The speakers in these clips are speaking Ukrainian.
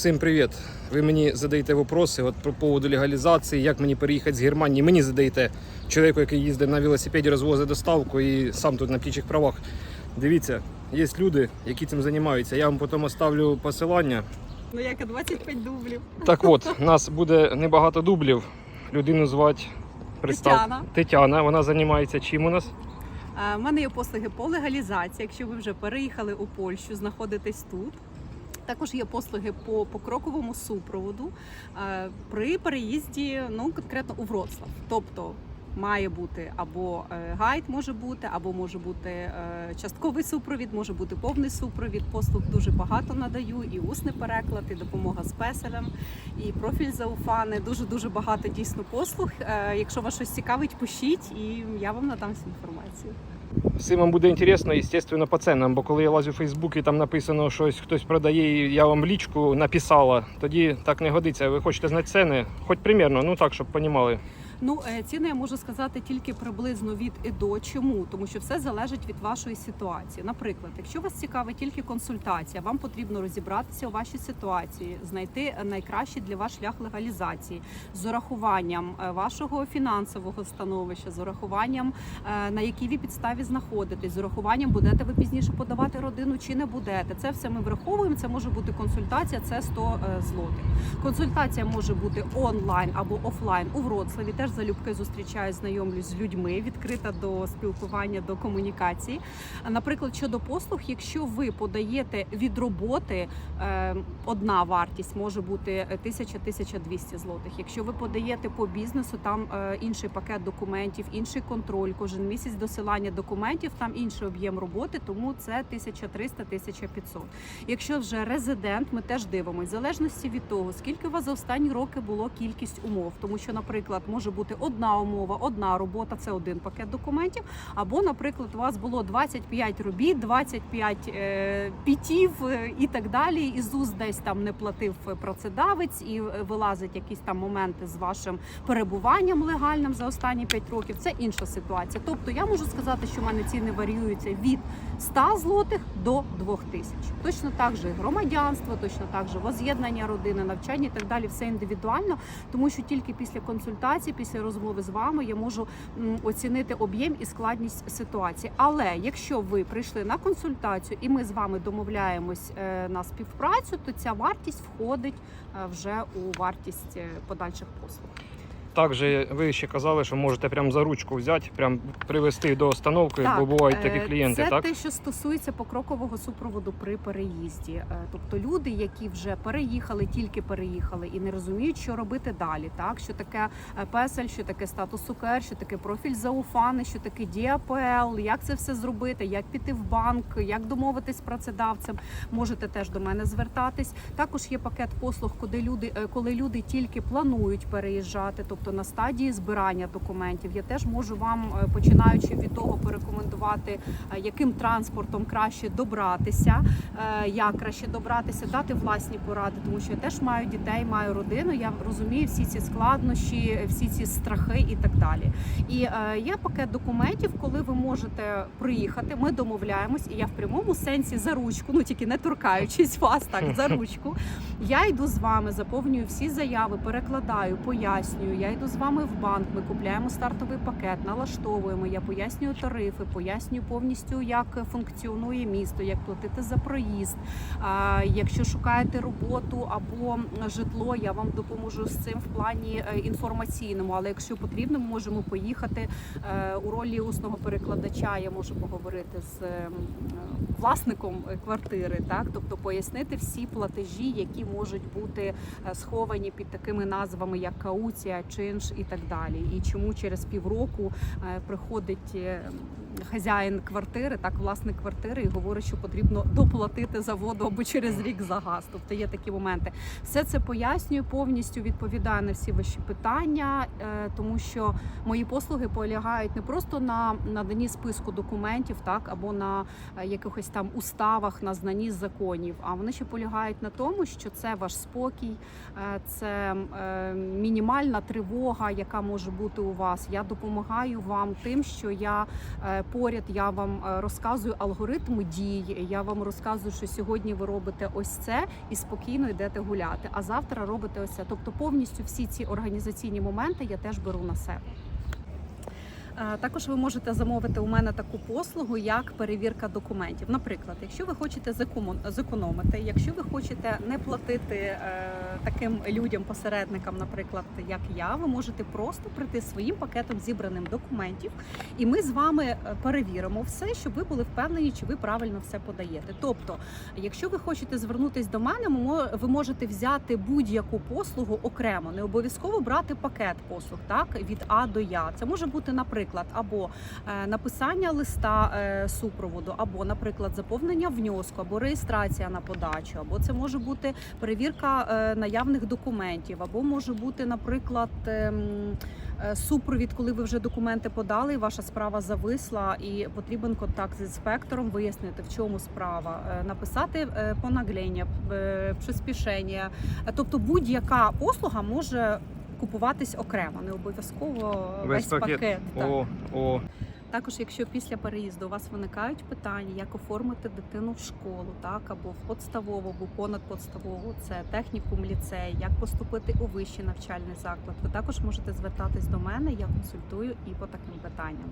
Всім привіт! Ви мені задаєте вопроси от про поводу легалізації, як мені переїхати з Германії. Мені задаєте чоловіку, який їздить на велосипеді, розвозить доставку і сам тут на птічих правах. Дивіться, є люди, які цим займаються. Я вам потім оставлю посилання. Ну як 25 дублів. Так от, у нас буде небагато дублів. Людину звати представ... Тетяна. Тетяна. Вона займається чим у нас? У мене є послуги по легалізації, якщо ви вже переїхали у Польщу, знаходитесь тут. Також є послуги по покроковому супроводу е, при переїзді, ну конкретно у Вроцлав. Тобто має бути або е, гайд може бути, або може бути е, частковий супровід, може бути повний супровід. Послуг дуже багато надаю, і усний переклад, і допомога з песелем, і профіль зауфани. Дуже дуже багато дійсно послуг. Якщо вас щось цікавить, пишіть, і я вам надам всю інформацію. Всім вам буде інтересно, звісно, по ценам, бо коли я лазю в Фейсбук і там написано, що хтось продає, і я вам лічку написала, тоді так не годиться. Ви хочете знати ціни, хоч примірно, ну так, щоб розуміли. Ну, е, ціни я можу сказати тільки приблизно від і до. Чому? Тому що все залежить від вашої ситуації. Наприклад, якщо вас цікавить тільки консультація, вам потрібно розібратися у вашій ситуації, знайти найкращий для вас шлях легалізації з урахуванням е, вашого фінансового становища, з урахуванням е, на якій ви підставі знаходитесь, з урахуванням будете ви пізніше подавати родину чи не будете. Це все ми враховуємо. Це може бути консультація, це 100 е, злотих. Консультація може бути онлайн або офлайн у Вроцлаві. Теж залюбки зустрічаю, знайомлюсь з людьми, відкрита до спілкування, до комунікації. Наприклад, щодо послуг, якщо ви подаєте від роботи, е, одна вартість може бути 1000-1200 злотих. Якщо ви подаєте по бізнесу, там е, інший пакет документів, інший контроль, кожен місяць досилання документів, там інший об'єм роботи, тому це 1300-1500. Якщо вже резидент, ми теж дивимося, в залежності від того, скільки у вас за останні роки було кількість умов, тому що, наприклад, може бути одна умова, одна робота це один пакет документів. Або, наприклад, у вас було 25 робіт, 25 е, пітів е, і так далі. І ЗУС десь там не платив працедавець, і е, вилазить якісь там моменти з вашим перебуванням легальним за останні 5 років. Це інша ситуація. Тобто я можу сказати, що в мене ціни варіюються від 100 злотих до 2000. Точно так же громадянство, точно так же воз'єднання родини, навчання і так далі. Все індивідуально, тому що тільки після консультації, після розмови з вами, я можу оцінити об'єм і складність ситуації. Але якщо ви прийшли на консультацію і ми з вами домовляємось е, на співпрацю, то ця вартість входить е, вже у вартість е, подальших послуг. Також ви ще казали, що можете прям за ручку взяти, прям привезти до остановки, бо бувають такі е, клієнти, Це так? те, що стосується покрокового супроводу при переїзді. Е, Тобто люди, які вже переїхали, тільки переїхали і не розуміють, що робити далі. Так, що таке е, песель, що таке статус УКР, що таке профіль зауфани, що таке діапл, як це все зробити, як піти в банк, як домовитись з працедавцем. Можете теж до мене звертатись. Також є пакет послуг, коли люди, коли люди тільки планують переїжджати, тобто на стадії збирання документів. Я теж можу вам, е, починаючи від того, порекомендувати, е, яким транспортом краще добратися, е, як краще добратися, дати власні поради, тому що я теж маю дітей, маю родину. Я розумію всі ці складнощі, всі ці страхи і так далі. І є пакет документів, коли ви можете приїхати. Ми домовляємось, і я в прямому сенсі за ручку, ну тільки не торкаючись вас, так за ручку. Я йду з вами, заповнюю всі заяви, перекладаю, пояснюю. Я йду з вами в банк. Ми купляємо стартовий пакет, налаштовуємо. Я пояснюю тарифи, пояснюю повністю, як функціонує місто, як платити за проїзд. Якщо шукаєте роботу або житло, я вам допоможу з цим в плані е, інформаційному. Але якщо потрібно, ми можемо поїхати е, у ролі усного перекладача. Я можу поговорити з е, власником квартири, так тобто пояснити всі платежі, які можуть бути сховані під такими назвами, як кауція, чинш і так далі. І чому через півроку е, приходить. Хазяїн квартири, так власник квартири, і говорить, що потрібно доплатити за воду або через рік за газ. Тобто є такі моменти. Все це пояснюю повністю відповідаю на всі ваші питання, е, тому що мої послуги полягають не просто на наданні списку документів, так або на е, якихось там уставах, на знанні законів. А вони ще полягають на тому, що це ваш спокій, е, це мінімальна тривога, яка може бути у вас. Я допомагаю вам тим, що я Поряд я вам е, розказую алгоритм дій. Я вам розказую, що сьогодні ви робите ось це і спокійно йдете гуляти. А завтра робите ось це. Тобто, повністю всі ці організаційні моменти я теж беру на себе. Е, Також ви можете замовити у мене таку послугу, як перевірка документів. Наприклад, якщо ви хочете зекономити, якщо ви хочете не платити е, таким людям, посередникам, наприклад, як я, ви можете просто прийти своїм пакетом зібраним документів, і ми з вами е, перевіримо все, щоб ви були впевнені, чи ви правильно все подаєте. Тобто, якщо ви хочете звернутись до мене, ви можете взяти будь-яку послугу окремо, не обов'язково брати пакет послуг, так від А до Я. Це може бути, наприклад, або е, написання листа е, супроводу, або, наприклад, заповнення внеску, або реєстрація на подачу, або це може бути перевірка е, наявних документів, або може бути, наприклад. ем, Супровід, коли ви вже документи подали, і ваша справа зависла, і потрібен контакт з інспектором, вияснити, в чому справа, написати понаглення, приспішення. Тобто будь-яка послуга може купуватись окремо, не обов'язково весь, пакет. так. О, о. Також, якщо після переїзду у вас виникають питання, як оформити дитину в школу, так або в подставову, або понадподставову, це технікум, ліцей, як поступити у вищий навчальний заклад, ви також можете звертатись до мене. Я консультую і по таким питанням.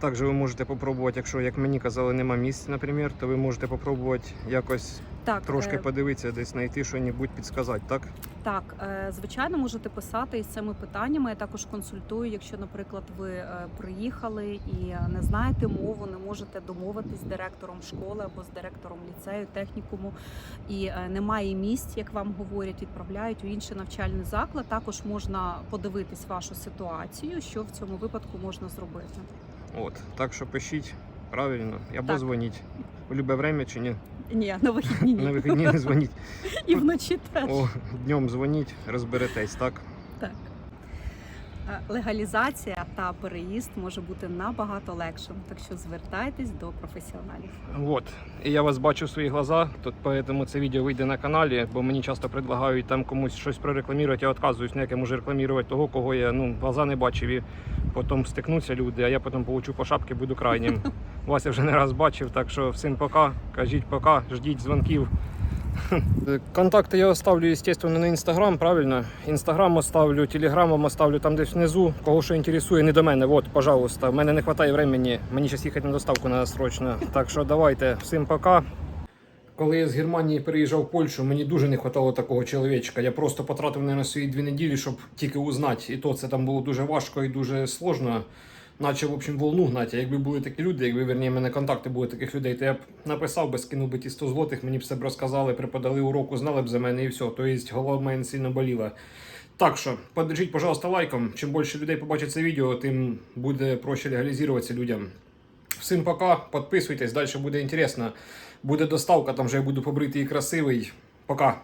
Також ви можете попробувати, якщо, як мені казали, нема місць, наприклад, то ви можете попробувати якось Так, трошки е, подивитися, десь знайти щось, підсказати, так? Так, е, звичайно, можете писати із цими питаннями. Я також консультую, якщо, наприклад, ви е, приїхали і не знаєте мову, не можете домовитись з директором школи або з директором ліцею, технікуму, і е, немає місць, як вам говорять, відправляють у інший навчальний заклад. Також можна подивитись вашу ситуацію, що в цьому випадку можна зробити. От. Так що пишіть правильно, або Так. дзвоніть. У любе время чи ні? Ні, на вихідні На вихідні не дзвоніть. і вночі теж. О, днем дзвоніть, розберетесь, так? Так. Е, Легалізація та переїзд може бути набагато легшим, так що звертайтесь до професіоналів. Вот. І я вас бачу в свої глаза, тут поэтому це відео вийде на каналі, бо мені часто предлагають там комусь щось прорекламувати, я відказуюсь, ніяк я можу рекламувати того, кого я ну, глаза не бачив. І потім стикнуться люди, а я потім получу по шапки, буду крайнім. Вас я вже не раз бачив, так що всім пока. Кажіть пока, ждіть дзвонків. Контакти я оставлю, естественно, на інстаграм, правильно? Інстаграм оставлю, телеграм оставлю там десь внизу. Кого що інтересує, не до мене. От, пожалуйста. У мене не вистачає времени. Мені зараз їхати на доставку треба срочно. Так що давайте, всім пока. Коли я з Германії переїжджав в Польщу, мені дуже не вистачало такого чоловічка. Я просто потратив на свої дві неділі, щоб тільки узнати. І то це там було дуже важко і дуже сложно. Наче, в общем, волну гнати. Якби були такі люди, якби верні, мене контакти були таких людей, то я б написав би, скинув би ті 100 злотих, мені б все б розказали, преподали уроку, знали б за мене і все. Тобто голова в мене сильно боліла. Так що, подержіть, пожалуйста, лайком. Чим більше людей побачить це відео, тим буде проще легалізуватися людям. Всім пока, підписуйтесь, далі буде інтересно. Буде доставка, там вже я буду побритий і красивий. Пока.